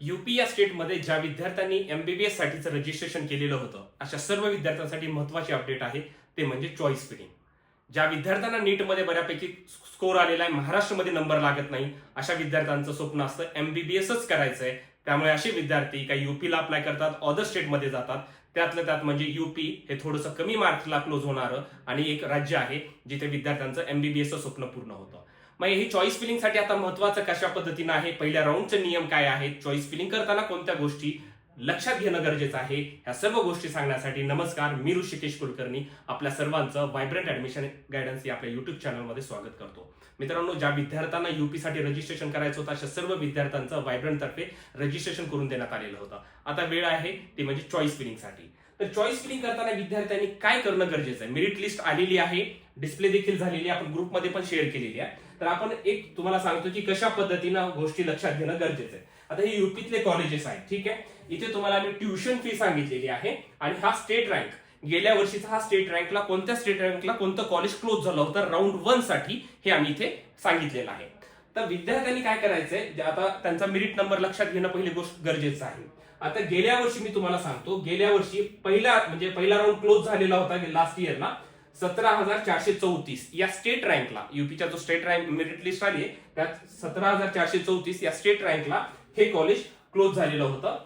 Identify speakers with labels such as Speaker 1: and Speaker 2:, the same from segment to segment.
Speaker 1: UP या स्टेटमध्ये ज्या विद्यार्थ्यांनी एमबीबीएस साठीचं रजिस्ट्रेशन केलेलं होतं अशा सर्व विद्यार्थ्यांसाठी महत्वाची अपडेट आहे ते म्हणजे चॉईस फिलिंग ज्या विद्यार्थ्यांना नीटमध्ये बऱ्यापैकी स्कोर आलेला आहे महाराष्ट्रामध्ये नंबर लागत नाही अशा विद्यार्थ्यांचं स्वप्न असतं एमबीबीएसच करायचं आहे त्यामुळे असे विद्यार्थी काही युपीला अप्लाय करतात अदर स्टेटमध्ये जातात. त्यातलं त्यात म्हणजे युपी हे थोडंसं कमी मार्क्सला क्लोज होणारं आणि एक राज्य आहे जिथे विद्यार्थ्यांचं एमबीबीएसचं स्वप्न पूर्ण होतं. मग ही चॉईस फिलिंगसाठी आता महत्वाचं कशा पद्धतीनं आहे? पहिल्या राऊंडचे नियम काय आहेत? चॉईस फिलिंग करताना कोणत्या गोष्टी लक्षात घेणं गरजेचं आहे? ह्या सर्व गोष्टी सांगण्यासाठी नमस्कार मी ऋषिकेश कुलकर्णी. आपल्या सर्वांचं व्हायब्रंट ऍडमिशन गायडन्स या आपल्या युट्यूब चॅनलमध्ये स्वागत करतो. मित्रांनो ज्या विद्यार्थ्यांना युपीसाठी रजिस्ट्रेशन करायचं होतं अशा सर्व विद्यार्थ्यांचं व्हायब्रंट तर्फे रजिस्ट्रेशन करून देण्यात आलेलं होतं. आता वेळ आहे ती म्हणजे चॉईस फिलिंगसाठी तर चॉईस फिलिंग करताना विद्यार्थ्यांनी काय करणं गरजेचं आहे? मेरिट लिस्ट आलेली आहे डिस्प्ले देखील झालेली आहे आपण ग्रुपमध्ये पण शेअर केलेली आहे. तर आपण एक तुम्हाला सांगतो की कशा पद्धतीनं गोष्टी लक्षात घेणं गरजेचं आहे. आता हे युपीतले कॉलेजेस आहेत ठीक आहे? इथे तुम्हाला मी ट्युशन फी सांगितलेली आहे आणि हा स्टेट रँक गेल्या वर्षीचा हा स्टेट रँकला कोणत्या स्टेट रँकला कोणतं कॉलेज क्लोज झालं होतं? राऊंड वनसाठी हे आम्ही इथे सांगितलेलं आहे. तर विद्यार्थ्यांनी काय करायचंय? आता त्यांचा मेरिट नंबर लक्षात घेणं पहिली गोष्ट गरजेचं आहे. आता गेल्या वर्षी मी तुम्हाला सांगतो गेल्या वर्षी पहिला म्हणजे पहिला राऊंड क्लोज झालेला होता लास्ट इयरला सतरा हजार चारशे चौतीस या स्टेट रँकला युपीच्या जो स्टेट रँक मेरिट लिस्ट आली आहे त्यात सतरा हजार चारशे चौतीस या स्टेट रँकला हे कॉलेज क्लोज झालेलं होतं.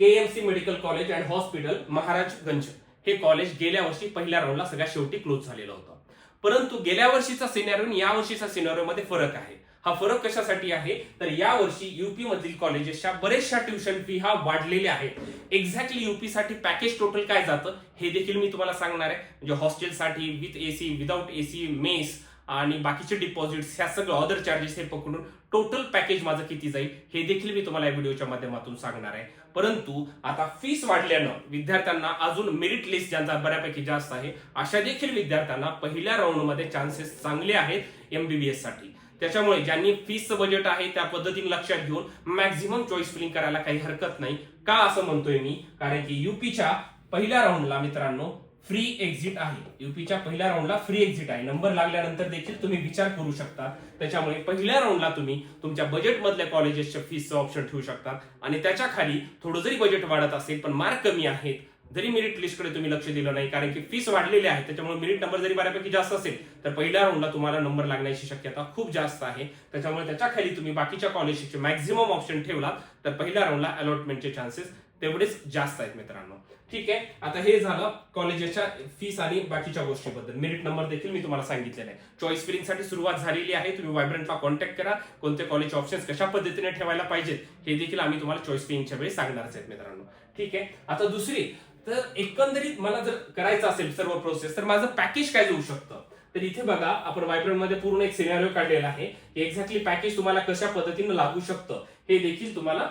Speaker 1: KMC medical college and hospital Maharajganj हे कॉलेज गेल्या वर्षी पहिल्या राऊंडला सगळ्यात शेवटी क्लोज झालेलं होतं. परंतु गेल्या वर्षीचा सिनेरिओ या वर्षीचा सिनेरिओ मध्ये फरक आहे. हा फरक कशासाठी आहे? तर यावर्षी युपी मधील कॉलेजेसच्या बरेचशा ट्युशन फी हा वाढलेल्या आहेत एक्झॅक्टली युपी साठी पॅकेज टोटल काय जातं? हे देखील मी तुम्हाला सांगणार आहे. म्हणजे हॉस्टेलसाठी with AC without AC mess आणि बाकीचे डिपॉझिट्स ह्या सगळं अदर चार्जेस हे पकडून टोटल पॅकेज माझं किती जाईल हे देखील मी तुम्हाला या व्हिडिओच्या माध्यमातून सांगणार आहे. परंतु आता फीस वाढल्यानं विद्यार्थ्यांना अजून मेरिट लिस्ट ज्यांचा बऱ्यापैकी जास्त आहे अशा देखील विद्यार्थ्यांना पहिल्या राऊंडमध्ये चान्सेस चांगले आहेत एमबीबीएससाठी. त्याच्यामुळे ज्यांनी फीसचं बजेट आहे त्या पद्धतीने लक्षात घेऊन मॅक्झिमम चॉईस फिलिंग करायला काही हरकत नाही. का असं म्हणतोय मी? कारण की युपीच्या पहिल्या राऊंडला मित्रांनो फ्री एक्झिट आहे. युपीच्या पहिल्या राऊंडला फ्री एक्झिट आहे. नंबर लागल्यानंतर देखील तुम्ही विचार करू शकता. त्याच्यामुळे पहिल्या राऊंडला तुम्ही तुमच्या बजेटमधल्या कॉलेजेसच्या फीसचं ऑप्शन ठेवू शकता. आणि त्याच्याखाली थोडं जरी बजेट वाढत असेल पण मार्क कमी आहेत जरी मेरिट लिस्टकडे तुम्ही लक्ष दिलं नाही कारण की फीस वाढलेली आहे त्याच्यामुळे मेरिट नंबर जरी बऱ्यापैकी जास्त असेल तर पहिल्या राऊंडला तुम्हाला नंबर लागण्याची शक्यता खूप जास्त आहे. त्याच्यामुळे त्याच्याखाली तुम्ही बाकीच्या कॉलेजचे मॅक्झिमम ऑप्शन ठेवला तर पहिल्या राऊंडला अलॉटमेंटचे चान्सेस तेवढेच जास्त आहेत मित्रांनो. ठीक आहे? आता हे झालं कॉलेजच्या फीस आणि बाकीच्या गोष्टीबद्दल. मेरिट नंबर देखील मी तुम्हाला सांगितलेला आहे चॉईस फिलिंगसाठी सुरुवात झालेली आहे. तुम्ही वायब्रंटला कॉन्टॅक्ट करा. कोणते कॉलेज ऑप्शन्स कशा पद्धतीने ठेवायला पाहिजेत हे देखील आम्ही तुम्हाला चॉईस फिलिंगच्या वेळी सांगणारच आहेत मित्रांनो. ठीक आहे? आता दुसरी तर एकंदरीत मला जर करायचं असेल सर्व प्रोसेस तर माझं पॅकेज काय जाऊ शकतं? तर इथे बघा आपण वायब्रंटमध्ये पूर्ण एक सिनेरिओ काढलेला आहे. एक्झॅक्टली पॅकेज तुम्हाला कशा पद्धतीने लागू शकतं हे देखील तुम्हाला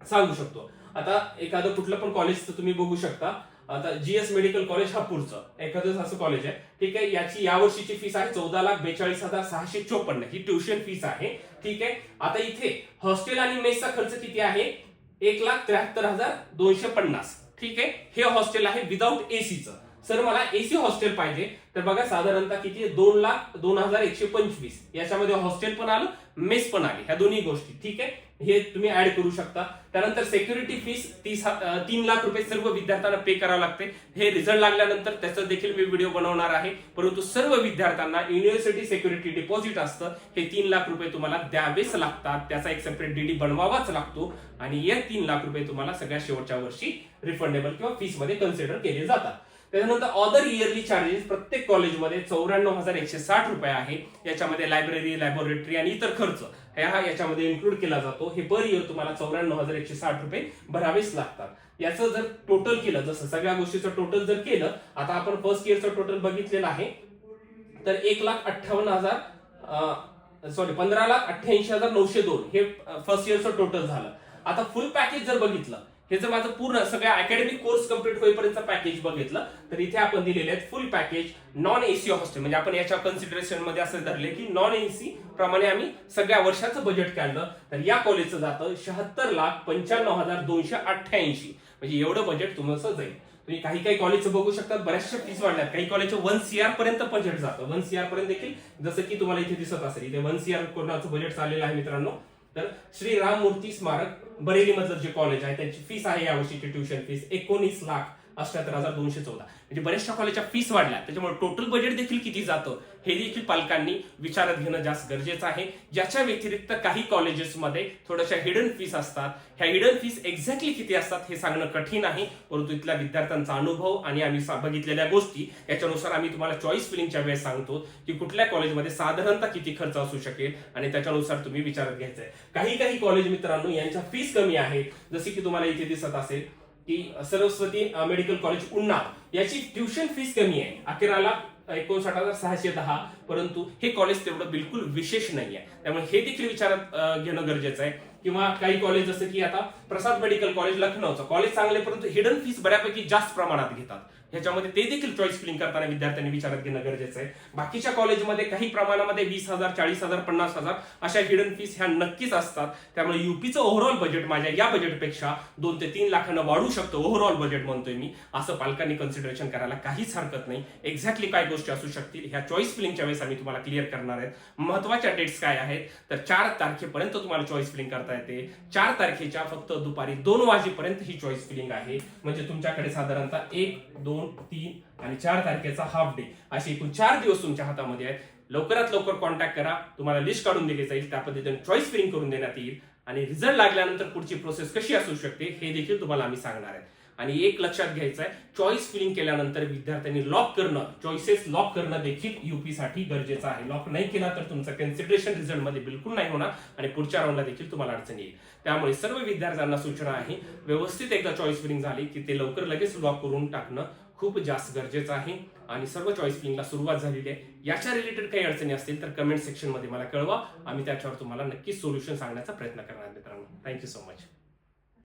Speaker 1: सांगू शकतो. आता एखादं कुठलं पण कॉलेज तुम्ही बघू शकता. आता जीएस मेडिकल कॉलेज हा पुढचं. एखादं असं कॉलेज आहे. ठीक आहे याची या वर्षीची फीस आहे चौदा लाख बेचाळीस हजार सहाशे चोपन्न. ही ट्युशन फीस आहे. ठीक आहे आता इथे हॉस्टेल आणि मेसचा खर्च किती आहे? एक लाख त्र्याहत्तर हजार दोनशे पन्नास. ठीक आहे? हे हॉस्टेल आहे विदाऊट एसीचं सर मला एसी हॉस्टेल पाहिजे. तर बघा साधारणतः किती आहे? दोन लाख दोन हजार एकशे पंचवीस. याच्यामध्ये हॉस्टेल पण आलं मेस पण आली. ह्या दोन्ही गोष्टी ठीक आहे? हे तुम्ही ऍड करू शकता. त्यानंतर सेक्युरिटी फीस तीस तीन लाख रुपये सर्व विद्यार्थ्यांना पे करावं लागते. हे रिझल्ट लागल्यानंतर त्याचा देखील मी व्हिडिओ बनवणार आहे. परंतु सर्व विद्यार्थ्यांना युनिव्हर्सिटी सेक्युरिटी डिपॉझिट असतं. हे तीन लाख रुपये तुम्हाला द्यावेच लागतात. त्याचा एक सेपरेट डीडी बनवावाच लागतो. आणि या तीन लाख रुपये तुम्हाला सगळ्या शेवटच्या वर्षी रिफंडेबल किंवा फीसमध्ये कन्सिडर केले जातात. त्याच्यानंतर अदर इयरली चार्जेस प्रत्येक कॉलेजमध्ये चौऱ्याण्णव हजार एकशे साठ रुपये आहे. याच्यामध्ये लायब्ररी लॅबोरेटरी आणि इतर खर्च. हा याच्यामध्ये इन्क्लूड केला जातो. हे पर इयर तुम्हाला चौऱ्याण्णव हजार एकशे साठ रुपये भरावेच लागतात. याचं जर टोटल केलं जसं सगळ्या गोष्टीचं टोटल जर केलं आता आपण फर्स्ट इयरचं टोटल बघितलेलं आहे तर एक लाख अठ्ठावन्न हजार सॉरी पंधरा लाख अठ्ठ्याऐंशी हजार नऊशे दोन हे फर्स्ट इयरचं टोटल झालं. आता फुल पॅकेज जर बघितलं हे जर माझं पूर्ण सगळ्या अकॅडमिक कोर्स कंप्लीट होईपर्यंत पॅकेज बघितलं. तर इथे आपण दिलेले आहेत full package non AC hostel म्हणजे आपण याच्या कन्सिडरेशनमध्ये असं धरले की नॉन एसी प्रमाणे आम्ही सगळ्या वर्षाचं बजेट काढलं. तर या कॉलेजचं जातं शहात्तर लाख पंच्याण्णव हजार दोनशे अठ्ठ्याऐंशी. म्हणजे एवढं बजेट तुमचं जाईल. तुम्ही काही काही कॉलेजचं बघू शकता बऱ्याचशा फीस वाढल्यात. काही कॉलेजचं वन सीआर पर्यंत बजेट जातं. वन सीआर पर्यंत देखील जसं की तुम्हाला इथे दिसत असेल. इथे वन सीआर कोणाचं बजेट चाललेलं आहे मित्रांनो? तर श्री राममूर्ती स्मारक बरेली मधलं जे कॉलेज आहे त्यांची फीस आहे यावर्षीची ट्युशन फीस एकोणीस लाख. अठ्याहत्तर हजार दोनशे चौदा. म्हणजे बऱ्याचशा कॉलेजच्या फीस वाढल्या. त्याच्यामुळे टोटल बजेट देखील किती जातं हे देखील पालकांनी विचारात घेणं जास्त गरजेचं आहे. ज्याच्या व्यतिरिक्त काही कॉलेजेसमध्ये थोड्याशा हिडन फीस असतात. ह्या हिडन फीस एक्झॅक्टली किती असतात हे सांगणं कठीण आहे. परंतु इथल्या विद्यार्थ्यांचा अनुभव आणि आम्ही बघितलेल्या गोष्टी याच्यानुसार आम्ही तुम्हाला चॉईस फिलिंगच्या वेळेस सांगतो की कुठल्या कॉलेजमध्ये साधारणतः किती खर्च असू शकेल आणि त्याच्यानुसार तुम्ही विचारात घ्यायचा आहे काही काही कॉलेज मित्रांनो यांच्या फीस कमी आहे जसे की तुम्हाला इथे दिसत असेल की सरस्वती मेडिकल कॉलेज उन्नाव याची ट्युशन फीस कमी आहे. अखेराला एकोणसाठ हजार सहाशे दहा. परंतु हे कॉलेज तेवढं बिलकुल विशेष नाही आहे त्यामुळे हे देखील विचारात घेणं गरजेचं आहे. किंवा काही कॉलेज जसं की आता प्रसाद मेडिकल कॉलेज लखनौचं. कॉलेज चांगले परंतु हिडन फीस बऱ्यापैकी जास्त प्रमाणात घेतात. ह्याच्यामध्ये ते देखील चॉईस फिलिंग करताना विद्यार्थ्यांनी विचारात घेणं गरजेचं आहे. बाकीच्या कॉलेजमध्ये काही प्रमाणामध्ये वीस हजार चाळीस हजार पन्नास हजार अशा हिडन फीस ह्या नक्कीच असतात. त्यामुळे युपीचं ओव्हरऑल बजेट माझ्या या बजेटपेक्षा दोन ते तीन लाखांना वाढू शकतो ओव्हरऑल बजेट म्हणतोय मी. असं पालकांनी कन्सिडरेशन करायला काहीच हरकत नाही. एक्झॅक्टली काय गोष्टी असू शकतील ह्या चॉईस फिलिंगच्या वेळेस आम्ही तुम्हाला क्लिअर करणार आहेत. महत्त्वाच्या डेट्स काय आहेत? तर चार तारखेपर्यंत तुम्हाला चॉईस फिलिंग करता येते. चार तारखेच्या फक्त दुपारी दोन वाजेपर्यंत ही चॉईस फिलिंग आहे. म्हणजे तुमच्याकडे साधारणतः एक दोन तीन आणि चार तारखेचा हाफ डे असे एकूण चार दिवस तुमच्या हातामध्ये आहेत. लवकरात लवकर कॉन्टॅक्ट करा. तुम्हाला लिस्ट काढून दिली जाईल. त्या पद्धतीने चॉईस फिलिंग करून देण्यात येईल. आणि रिझल्ट लागल्यानंतर पुढची प्रोसेस कशी असू शकते हे देखील तुम्हाला आम्ही सांगणार आहे. आणि एक लक्षात घ्यायचं आहे चॉईस फिलिंग केल्यानंतर विद्यार्थ्यांनी लॉक करणं चॉईसेस लॉक करणं देखील युपी साठी गरजेचं आहे. लॉक नाही केला तर तुमचं कन्सिडरेशन रिझल्टमध्ये बिलकुल नाही होणार आणि पुढच्या राऊंडला देखील तुम्हाला अडचण येईल. त्यामुळे सर्व विद्यार्थ्यांना सूचना आहे व्यवस्थित एकदा चॉईस फिलिंग झाली की ते लवकर लगेच लॉक करून टाकणं खूप जास्त गरजेचं आहे. आणि सर्व चॉईस फिलिंगला सुरुवात झालेली आहे. याच्या रिलेटेड काही अडचणी असतील तर कमेंट सेक्शनमध्ये मला कळवा. आम्ही त्याच्यावर तुम्हाला नक्कीच सोल्युशन सांगण्याचा प्रयत्न करणार मित्रांनो. Thank you so much